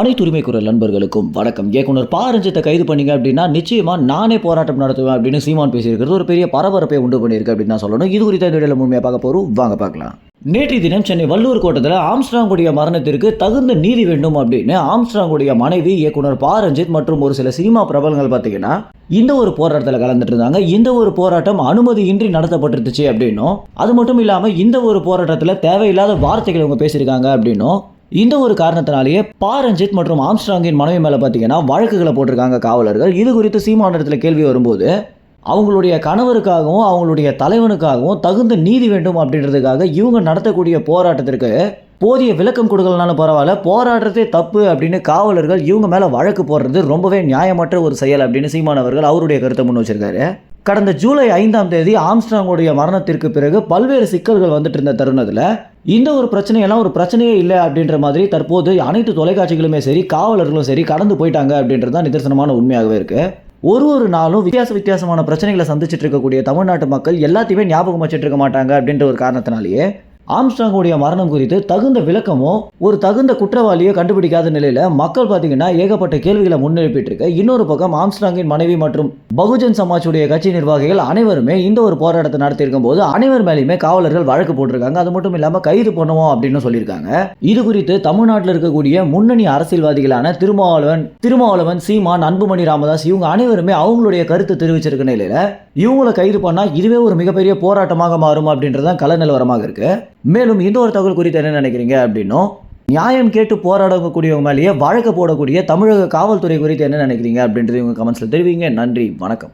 அனைத்து உரிமை குரல் நண்பர்களுக்கும் வணக்கம். இயக்குனர் பா ரஞ்சித்தை கைது பண்ணீங்க அப்படின்னா நிச்சயமா நானே போராட்டம் நடத்துவேன் அப்படின்னு சீமான் பேசியிருக்கிறது. ஒரு பெரிய பரபரப்பை உண்டு பண்ணியிருக்கு அப்படின்னு தான் சொல்லணும். இது குறித்த இந்த வீடியோவில் முழுமையாக பார்க்க போறோம். வாங்க பார்க்கலாம். நேற்றைய தினம் சென்னை வள்ளூர் கோட்டத்தில் ஆம்ஸ்ட்ராங்குடைய மரணத்திற்கு தகுந்த நீதி வேண்டும் அப்படின்னு ஆம்ஸ்ட்ராங்குடைய மனைவி இயக்குனர் பா ரஞ்சித் மற்றும் ஒரு சில சினிமா பிரபலங்கள் பார்த்தீங்கன்னா இந்த ஒரு போராட்டத்தில் கலந்துட்டு இருந்தாங்க. இந்த ஒரு போராட்டம் அனுமதியின்றி நடத்தப்பட்டிருந்துச்சு அப்படின்னும் அது மட்டும் இல்லாமல் இந்த ஒரு போராட்டத்தில் தேவையில்லாத வார்த்தைகள் இவங்க பேசியிருக்காங்க அப்படின்னும் இந்த ஒரு காரணத்தினாலேயே பா ரஞ்சித் மற்றும் ஆம்ஸ்ட்ராங்கின் மனைவி மேலே பார்த்தீங்கன்னா வழக்குகளை போட்டிருக்காங்க காவலர்கள். இது குறித்து சீமானிடத்தில் கேள்வி வரும்போது அவங்களுடைய கணவருக்காகவும் அவங்களுடைய தலைவனுக்காகவும் தகுந்த நீதி வேண்டும் அப்படின்றதுக்காக இவங்க நடத்தக்கூடிய போராட்டத்திற்கு போதிய விளக்கம் கொடுக்கலனாலும் பரவாயில்ல போராடுறதே தப்பு அப்படின்னு காவலர்கள் இவங்க மேலே வழக்கு போடுறது ரொம்பவே நியாயமற்ற ஒரு செயல் அப்படின்னு சீமானவர்கள் அவருடைய கருத்தை முன் வச்சிருக்காரு. கடந்த ஜூலை ஐந்தாம் தேதி ஆம்ஸ்டாங்குடைய மரணத்திற்கு பிறகு பல்வேறு சிக்கல்கள் வந்துட்டு இருந்த தருணத்தில் இந்த ஒரு பிரச்சனையெல்லாம் ஒரு பிரச்சனையே இல்லை அப்படின்ற மாதிரி தற்போது அனைத்து தொலைக்காட்சிகளுமே சரி காவலர்களும் சரி கடந்து போயிட்டாங்க அப்படின்றது தான் நிதர்சனமான உண்மையாகவே இருக்குது ஒரு ஒரு நாளும் வித்தியாச வித்தியாசமான பிரச்சனைகளை சந்திச்சுட்டு இருக்கக்கூடிய தமிழ்நாட்டு மக்கள் எல்லாத்தையுமே ஞாபகம் வச்சுட்டு இருக்க மாட்டாங்க அப்படின்ற ஒரு காரணத்தினாலேயே ஆம்ஸ்டாங்குடைய மரணம் குறித்து தகுந்த விளக்கமோ ஒரு தகுந்த குற்றவாளியோ கண்டுபிடிக்காத நிலையில மக்கள் பார்த்தீங்கன்னா ஏகப்பட்ட கேள்விகளை முன்னெழுப்பிட்டு இருக்க இன்னொரு பக்கம் ஆம்ஸ்டாங்கின் மனைவி மற்றும் பகுஜன் சமாஜுடைய கட்சி நிர்வாகிகள் அனைவருமே இந்த ஒரு போராட்டத்தை நடத்தியிருக்கும் போது அனைவர் மேலேயுமே காவலர்கள் வழக்கு போட்டிருக்காங்க. அது மட்டும் இல்லாம கைது பண்ணுவோம் அப்படின்னு சொல்லியிருக்காங்க. இது குறித்து தமிழ்நாட்டில் இருக்கக்கூடிய முன்னணி அரசியல்வாதிகளான திருமாவளவன் திருமாவளவன் சீமான் அன்புமணி ராமதாஸ் இவங்க அனைவருமே அவங்களுடைய கருத்து தெரிவிச்சிருக்க நிலையில இவங்களை கைது பண்ணா இதுவே ஒரு மிகப்பெரிய போராட்டமாக மாறும் அப்படின்றது தான் கள நிலவரமாக இருக்கு. மேலும் இந்த ஒரு தகவல் குறித்து என்ன நினைக்கிறீங்க அப்படின்னும் நியாயம் கேட்டு போராடக்கூடியவங்க மேலேயே வழக்கு போடக்கூடிய தமிழக காவல்துறை குறித்து என்ன நினைக்கிறீங்க அப்படின்றது உங்கள் கமெண்ட்ஸில் தெரிவிங்க. நன்றி வணக்கம்.